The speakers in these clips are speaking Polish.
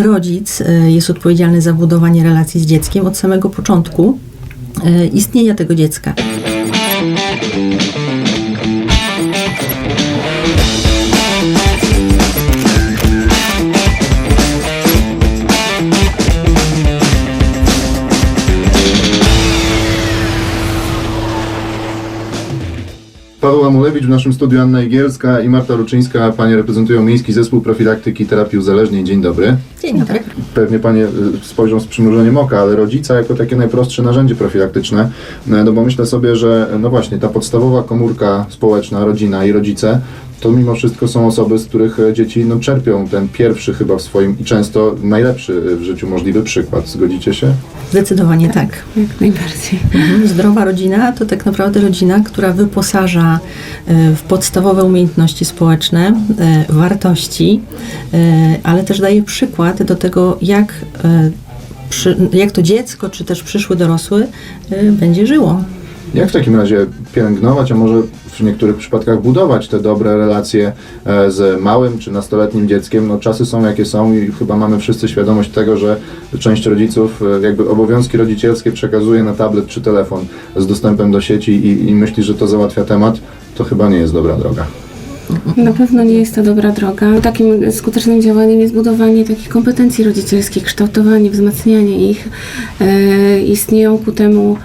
Rodzic e, jest odpowiedzialny za budowanie relacji z dzieckiem od samego początku e, istnienia tego dziecka. Naszym studiu Anna Igielska i Marta Ruczyńska. Panie reprezentują Miejski Zespół Profilaktyki i Terapii Uzależnień. Dzień dobry. Dzień dobry. Pewnie Panie y, spojrzą z przymrużeniem oka, ale rodzica jako takie najprostsze narzędzie profilaktyczne, no bo myślę sobie, że no właśnie ta podstawowa komórka społeczna, rodzina i rodzice, to mimo wszystko są osoby, z których e, dzieci no, czerpią ten pierwszy chyba w swoim i często najlepszy y, w życiu możliwy przykład. Zgodzicie się? Zdecydowanie tak. Jak najbardziej. Mhm. Zdrowa rodzina to tak naprawdę rodzina, która wyposaża e, w podstawowe umiejętności społeczne, e, wartości, e, ale też daje przykład do tego, jak, e, jak to dziecko, czy też przyszły dorosły e, będzie żyło. Jak w takim razie pielęgnować, a może w niektórych przypadkach budować te dobre relacje e, z małym czy nastoletnim dzieckiem? No czasy są jakie są i chyba mamy wszyscy świadomość tego, że część rodziców e, jakby obowiązki rodzicielskie przekazuje na tablet czy telefon z dostępem do sieci i, i myśli, że to załatwia temat. To chyba nie jest dobra droga. Na pewno nie jest to dobra droga. Takim skutecznym działaniem jest budowanie takich kompetencji rodzicielskich, kształtowanie, wzmacnianie ich. E, istnieją ku temu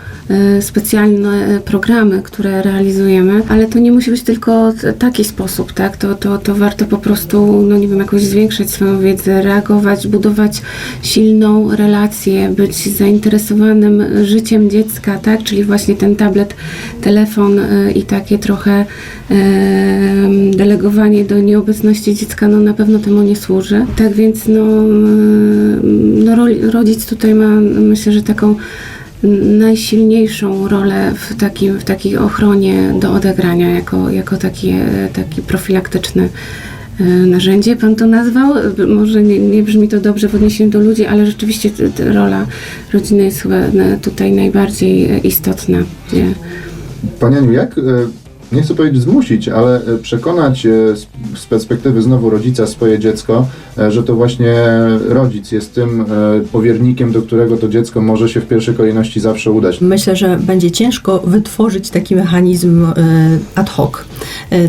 specjalne programy, które realizujemy, ale to nie musi być tylko taki sposób, tak? To, to, to warto po prostu, no nie wiem, jakoś zwiększać swoją wiedzę, reagować, budować silną relację, być zainteresowanym życiem dziecka, tak? Czyli właśnie ten tablet, telefon e, i takie trochę em, delegowanie do nieobecności dziecka, no na pewno temu nie służy. Tak więc no, em, no ro- rodzic tutaj ma myślę, że taką najsilniejszą rolę w, takim, w takiej ochronie do odegrania jako, jako takie, taki profilaktyczny e, narzędzie, pan to nazwał. Może nie, nie brzmi to dobrze w odniesieniu do ludzi, ale rzeczywiście rola rodziny jest chyba na- tutaj najbardziej e, istotna. Nie? Panie Aniu, jak, e, nie chcę powiedzieć zmusić, ale e, przekonać e, z- perspektywy znowu rodzica swoje dziecko, e, że to właśnie rodzic jest tym powiernikiem, do którego to dziecko może się w pierwszej kolejności zawsze udać. Myślę, że będzie ciężko wytworzyć taki mechanizm ad hoc.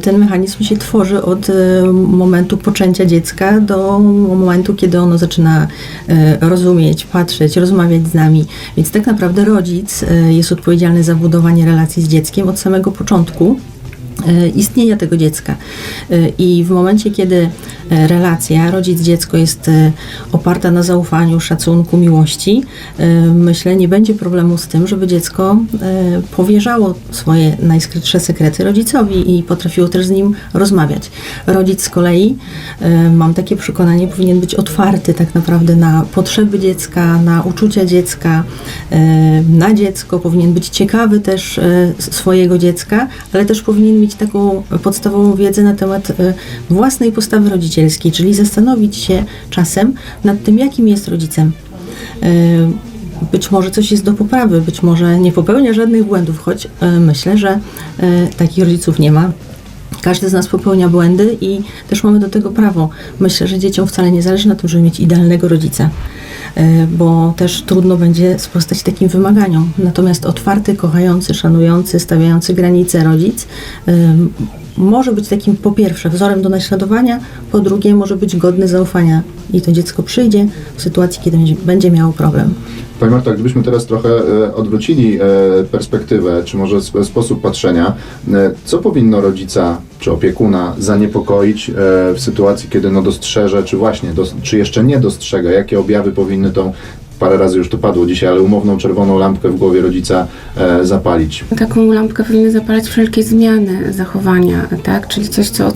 Ten mechanizm się tworzy od momentu poczęcia dziecka do momentu, kiedy ono zaczyna rozumieć, patrzeć, rozmawiać z nami. Więc tak naprawdę rodzic jest odpowiedzialny za budowanie relacji z dzieckiem od samego początku istnienia tego dziecka. E, I w momencie, kiedy e, relacja rodzic-dziecko jest oparta na zaufaniu, szacunku, miłości, myślę, nie będzie problemu z tym, żeby dziecko powierzało swoje najskrytsze sekrety rodzicowi i potrafiło też z nim rozmawiać. Rodzic z kolei, mam takie przekonanie, powinien być otwarty tak naprawdę na potrzeby dziecka, na uczucia dziecka, na dziecko, powinien być ciekawy też swojego dziecka, ale też powinien mieć taką podstawową wiedzę na temat e, własnej postawy rodzicielskiej, czyli zastanowić się czasem nad tym, jakim jest rodzicem. E, Być może coś jest do poprawy, być może nie popełnia żadnych błędów, choć e, myślę, że takich rodziców nie ma. Każdy z nas popełnia błędy i też mamy do tego prawo. Myślę, że dzieciom wcale nie zależy na tym, żeby mieć idealnego rodzica, e, bo też trudno będzie sprostać takim wymaganiom. Natomiast otwarty, kochający, szanujący, stawiający granice rodzic em, może być takim po pierwsze wzorem do naśladowania, po drugie może być godny zaufania i to dziecko przyjdzie w sytuacji, kiedy będzie miało problem. Pani Marta, gdybyśmy teraz trochę e, odwrócili e, perspektywę, czy może sp- sposób patrzenia, e, co powinno rodzica czy opiekuna zaniepokoić w sytuacji, kiedy no dostrzeże, czy właśnie, czy jeszcze nie dostrzega, jakie objawy powinny tą, parę razy już to padło dzisiaj, ale umowną czerwoną lampkę w głowie rodzica e, zapalić. Taką lampkę powinny zapalać wszelkie zmiany zachowania, tak? Czyli coś, co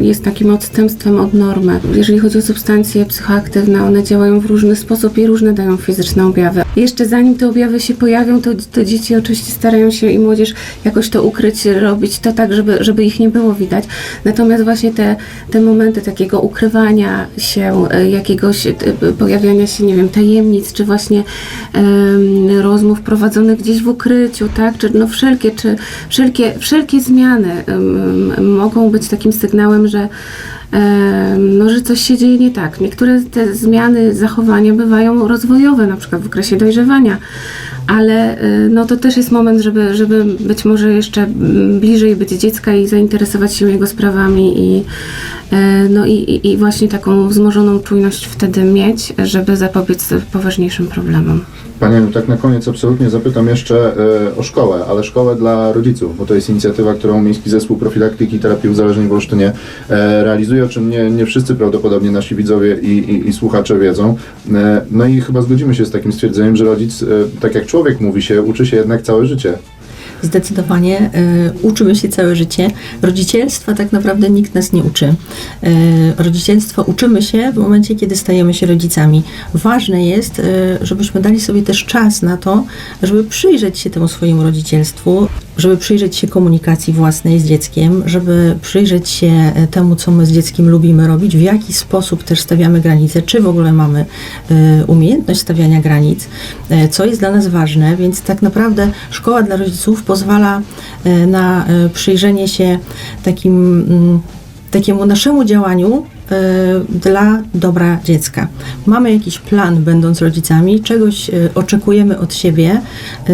jest takim odstępstwem od normy. Jeżeli chodzi o substancje psychoaktywne, one działają w różny sposób i różne dają fizyczne objawy. Jeszcze zanim te objawy się pojawią, to, to dzieci oczywiście starają się i młodzież jakoś to ukryć, robić to tak, żeby, żeby ich nie było widać. Natomiast właśnie te, te momenty takiego ukrywania się, e, jakiegoś e, pojawiania się, nie wiem, tajemnic, czy właśnie em, rozmów prowadzonych gdzieś w ukryciu, tak? Czy no wszelkie, czy wszelkie, wszelkie zmiany em, mogą być takim sygnałem, że no, że coś się dzieje nie tak. Niektóre te zmiany zachowania bywają rozwojowe, na przykład w okresie dojrzewania, ale e, no, to też jest moment, żeby, żeby być może jeszcze mm, bliżej być dziecka i zainteresować się jego sprawami i, no, i, i- właśnie taką wzmożoną czujność wtedy mieć, żeby zapobiec poważniejszym problemom. Panie, tak na koniec absolutnie zapytam jeszcze e, o szkołę, ale szkołę dla rodziców, bo to jest inicjatywa, którą Miejski Zespół Profilaktyki i Terapii Uzależnień w Olsztynie e, realizuje, o czym nie, nie wszyscy prawdopodobnie nasi widzowie i, i, i słuchacze wiedzą. E, no i chyba zgodzimy się z takim stwierdzeniem, że rodzic, e, tak jak człowiek mówi się, uczy się jednak całe życie. Zdecydowanie e, uczymy się całe życie. Rodzicielstwa tak naprawdę nikt nas nie uczy. E, rodzicielstwa uczymy się w momencie, kiedy stajemy się rodzicami. Ważne jest, e, żebyśmy dali sobie też czas na to, żeby przyjrzeć się temu swojemu rodzicielstwu, żeby przyjrzeć się komunikacji własnej z dzieckiem, żeby przyjrzeć się temu, co my z dzieckiem lubimy robić, w jaki sposób też stawiamy granice, czy w ogóle mamy umiejętność stawiania granic, co jest dla nas ważne, więc tak naprawdę szkoła dla rodziców pozwala e, na e, przyjrzenie się takim, mm, takiemu naszemu działaniu e, dla dobra dziecka. Mamy jakiś plan, będąc rodzicami, czegoś oczekujemy od siebie,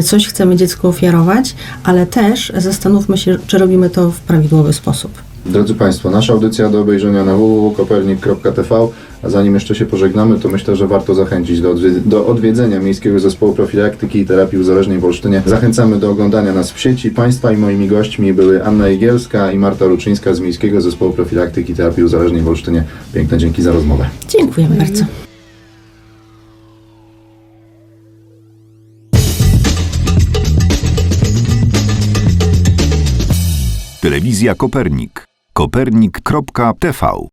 coś chcemy dziecku ofiarować, ale też zastanówmy się, czy robimy to w prawidłowy sposób. Drodzy Państwo, nasza audycja do obejrzenia na www.kopernik.tv, a zanim jeszcze się pożegnamy, to myślę, że warto zachęcić do, do odwiedzenia Miejskiego Zespołu Profilaktyki i Terapii Uzależnień w Olsztynie. Zachęcamy do oglądania nas w sieci. Państwa i moimi gośćmi były Anna Igielska i Marta Ruczyńska z Miejskiego Zespołu Profilaktyki i Terapii Uzależnień w Olsztynie. Piękne dzięki za rozmowę. Dziękujemy bardzo. Telewizja Kopernik. Kopernik.tv